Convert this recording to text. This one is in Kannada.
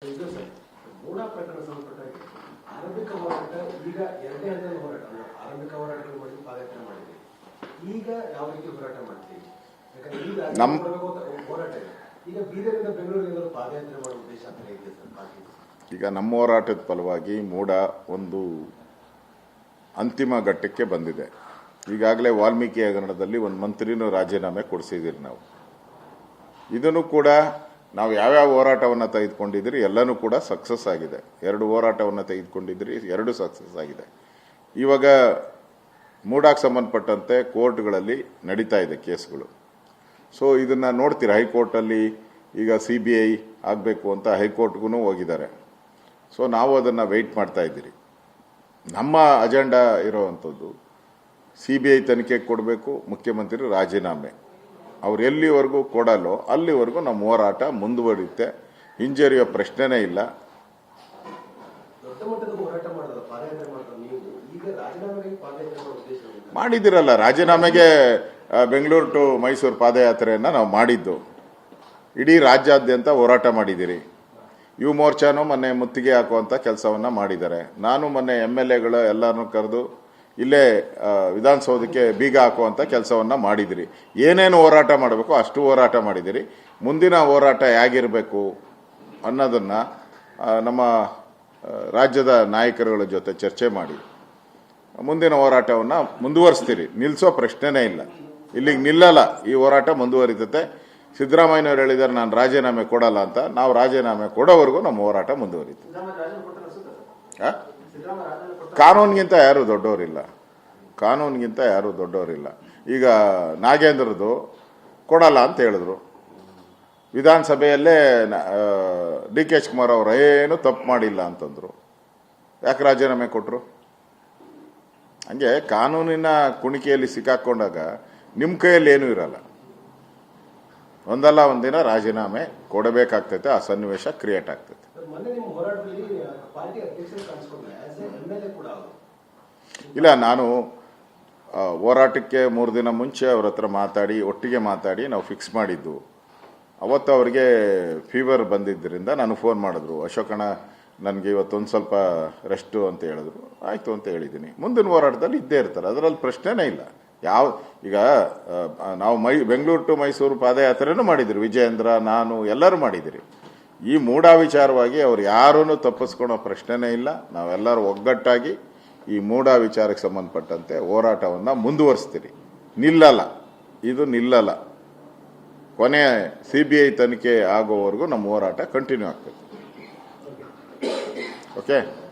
ಮೂಡ ಪ್ರಕರಣ ಸಂಬಂಧಪಟ್ಟ ಹಾಗೆ ಆರಂಭಿಕ ಹೋರಾಟ ಈಗ ಎರಡನೇ ಹಂತದ ಹೋರಾಟ. ಆರಂಭಿಕ ಹೋರಾಟಗಳು ಮಾಡಿ ಪಾದಯಾತ್ರೆ ಮಾಡಿದ್ವಿ. ಈಗ ಯಾವ ರೀತಿ ಹೋರಾಟ ಮಾಡ್ತೀವಿ? ಯಾಕಂದ್ರೆ ಈಗ ಹೋರಾಟ ಇದೆ. ಈಗ ಬೀದರಿಂದ ಬೆಂಗಳೂರಿಗೆ ಪಾದಯಾತ್ರೆ ಮಾಡುವ ಉದ್ದೇಶ ಅಂತ ಇದೆ ಸರ್ ಈಗ ನಮ್ಮ ಹೋರಾಟದ ಫಲವಾಗಿ ಮೂಡ ಒಂದು ಅಂತಿಮ ಘಟ್ಟಕ್ಕೆ ಬಂದಿದೆ. ಈಗಾಗಲೇ ವಾಲ್ಮೀಕಿ ಹಗರಣದಲ್ಲಿ ಒಂದು ಮಂತ್ರಿನೂ ರಾಜೀನಾಮೆ ಕೊಡಿಸಿದ್ದೀರಿ ನಾವು. ಇದನ್ನು ಕೂಡ ನಾವು ಯಾವ್ಯಾವ ಹೋರಾಟವನ್ನು ತೆಗೆದುಕೊಂಡಿದ್ದೀರಿ, ಎಲ್ಲನೂ ಕೂಡ ಸಕ್ಸಸ್ ಆಗಿದೆ. ಎರಡು ಹೋರಾಟವನ್ನು ತೆಗೆದುಕೊಂಡಿದ್ದೀರಿ, ಎರಡು ಸಕ್ಸಸ್ ಆಗಿದೆ. ಇವಾಗ ಮೂಡಾಕ್ ಸಂಬಂಧಪಟ್ಟಂತೆ ಕೋರ್ಟ್ಗಳಲ್ಲಿ ನಡೀತಾ ಇದೆ ಕೇಸ್ಗಳು. ಸೊ ಇದನ್ನು ನೋಡ್ತೀರಿ? ಹೈಕೋರ್ಟಲ್ಲಿ ಈಗ ಸಿ ಬಿ ಐ ಆಗಬೇಕು ಅಂತ ಹೈಕೋರ್ಟ್ಗೂ ಹೋಗಿದ್ದಾರೆ. ಸೊ ನಾವು ಅದನ್ನು ವೆಯ್ಟ್ ಮಾಡ್ತಾ ಇದ್ದೀರಿ. ನಮ್ಮ ಅಜೆಂಡಾ ಇರೋವಂಥದ್ದು ಸಿ ಬಿ ಐ ತನಿಖೆ ಕೊಡಬೇಕು, ಮುಖ್ಯಮಂತ್ರಿ ರಾಜೀನಾಮೆ. ಅವ್ರು ಎಲ್ಲಿವರೆಗೂ ಕೊಡಲ್ಲೋ ಅಲ್ಲಿವರೆಗೂ ನಮ್ಮ ಹೋರಾಟ ಮುಂದುವರಿಯುತ್ತೆ. ಹಿಂಜರಿಯೋ ಪ್ರಶ್ನೆನೇ ಇಲ್ಲ. ಮಾಡಿದ್ದೀರಲ್ಲ ರಾಜೀನಾಮೆಗೆ ಬೆಂಗಳೂರು ಟು ಮೈಸೂರು ಪಾದಯಾತ್ರೆಯನ್ನು ನಾವು ಮಾಡಿದ್ದು. ಇಡೀ ರಾಜ್ಯಾದ್ಯಂತ ಹೋರಾಟ ಮಾಡಿದ್ದೀರಿ. ಯುವ ಮೋರ್ಚಾನು ಮೊನ್ನೆ ಮುತ್ತಿಗೆ ಹಾಕುವಂಥ ಕೆಲಸವನ್ನು ಮಾಡಿದ್ದಾರೆ. ನಾನು ಮೊನ್ನೆ ಎಂ ಎಲ್ ಎಗಳು ಎಲ್ಲರನ್ನೂ ಕರೆದು ಇಲ್ಲೇ ವಿಧಾನಸೌಧಕ್ಕೆ ಬೀಗ ಹಾಕುವಂಥ ಕೆಲಸವನ್ನು ಮಾಡಿದಿರಿ. ಏನೇನು ಹೋರಾಟ ಮಾಡಬೇಕು ಅಷ್ಟು ಹೋರಾಟ ಮಾಡಿದಿರಿ. ಮುಂದಿನ ಹೋರಾಟ ಹೇಗಿರಬೇಕು ಅನ್ನೋದನ್ನು ನಮ್ಮ ರಾಜ್ಯದ ನಾಯಕರುಗಳ ಜೊತೆ ಚರ್ಚೆ ಮಾಡಿ. ಮುಂದಿನ ಹೋರಾಟವನ್ನು ಮುಂದುವರಿಸ್ತೀರಿ. ನಿಲ್ಲಿಸೋ ಪ್ರಶ್ನೆನೇ ಇಲ್ಲ. ಇಲ್ಲಿಗೆ ನಿಲ್ಲಲ್ಲ. ಈ ಹೋರಾಟ ಮುಂದುವರಿತತೆ. ಸಿದ್ದರಾಮಯ್ಯನವರು ಹೇಳಿದ್ದಾರೆ ನಾನು ರಾಜೀನಾಮೆ ಕೊಡಲ್ಲ ಅಂತ. ನಾವು ರಾಜೀನಾಮೆ ಕೊಡೋವರೆಗೂ ನಮ್ಮ ಹೋರಾಟ ಮುಂದುವರಿತು ಆ? ಕಾನೂನಿಗಿಂತ ಯಾರು ದೊಡ್ಡವರಿಲ್ಲ. ಕಾನೂನಿಗಿಂತ ಯಾರು ದೊಡ್ಡವರಿಲ್ಲ. ಈಗ ನಾಗೇಂದ್ರದು ಕೊಡಲ್ಲ ಅಂತ ಹೇಳಿದ್ರು. ವಿಧಾನಸಭೆಯಲ್ಲೇ ಡಿ ಕೆ ಕುಮಾರ್ ಅವರು ಏನು ತಪ್ಪು ಮಾಡಿಲ್ಲ ಅಂತಂದ್ರು. ಯಾಕೆ ರಾಜೀನಾಮೆ ಕೊಟ್ಟರು ಹಂಗೆ ಕಾನೂನಿನ ಕುಣಿಕೆಯಲ್ಲಿ ಸಿಕ್ಕಾಕೊಂಡಾಗ ನಿಮ್ಮ ಕೈಯಲ್ಲಿ ಏನೂ ಇರಲ್ಲ. ಒಂದಲ್ಲ ಒಂದಿನ ರಾಜೀನಾಮೆ ಕೊಡಬೇಕಾಗ್ತೈತೆ, ಆ ಸನ್ನಿವೇಶ ಕ್ರಿಯೇಟ್ ಆಗ್ತೈತೆ. ಇಲ್ಲ, ನಾನು ಹೋರಾಟಕ್ಕೆ ಮೂರು ದಿನ ಮುಂಚೆ ಅವ್ರ ಹತ್ರ ಮಾತಾಡಿ, ಒಟ್ಟಿಗೆ ಮಾತಾಡಿ ನಾವು ಫಿಕ್ಸ್ ಮಾಡಿದ್ದು. ಅವತ್ತು ಅವರಿಗೆ ಫೀವರ್ ಬಂದಿದ್ದರಿಂದ ನಾನು ಫೋನ್ ಮಾಡಿದ್ರು. ಅಶೋಕಣ್ಣ ನನಗೆ ಇವತ್ತೊಂದು ಸ್ವಲ್ಪ ರೆಸ್ಟು ಅಂತ ಹೇಳಿದ್ರು. ಆಯಿತು ಅಂತ ಹೇಳಿದ್ದೀನಿ. ಮುಂದಿನ ಹೋರಾಟದಲ್ಲಿ ಇದ್ದೇ ಇರ್ತಾರೆ. ಅದರಲ್ಲಿ ಪ್ರಶ್ನೆನೇ ಇಲ್ಲ. ಯಾವ, ಈಗ ನಾವು ಮೈ, ಬೆಂಗಳೂರು ಟು ಮೈಸೂರು ಪಾದಯಾತ್ರೆನೂ ಮಾಡಿದ್ರು. ವಿಜಯೇಂದ್ರ, ನಾನು ಎಲ್ಲರೂ ಮಾಡಿದಿರಿ ಈ ಮೂಢ ವಿಚಾರವಾಗಿ ಅವ್ರು ಯಾರೂ ತಪ್ಪಿಸ್ಕೊಳೋ ಪ್ರಶ್ನೆನೇ ಇಲ್ಲ. ನಾವೆಲ್ಲರೂ ಒಗ್ಗಟ್ಟಾಗಿ ಈ ಮೂಢ ವಿಚಾರಕ್ಕೆ ಸಂಬಂಧಪಟ್ಟಂತೆ ಹೋರಾಟವನ್ನು ಮುಂದುವರಿಸ್ತೀರಿ. ನಿಲ್ಲಲ್ಲ. ಇದು ನಿಲ್ಲಲ್ಲ. ಕೊನೆ ಸಿ ಬಿ ಐ ತನಿಖೆ ಆಗೋವರೆಗೂ ನಮ್ಮ ಹೋರಾಟ ಕಂಟಿನ್ಯೂ ಆಗ್ತದೆ. ಓಕೆ?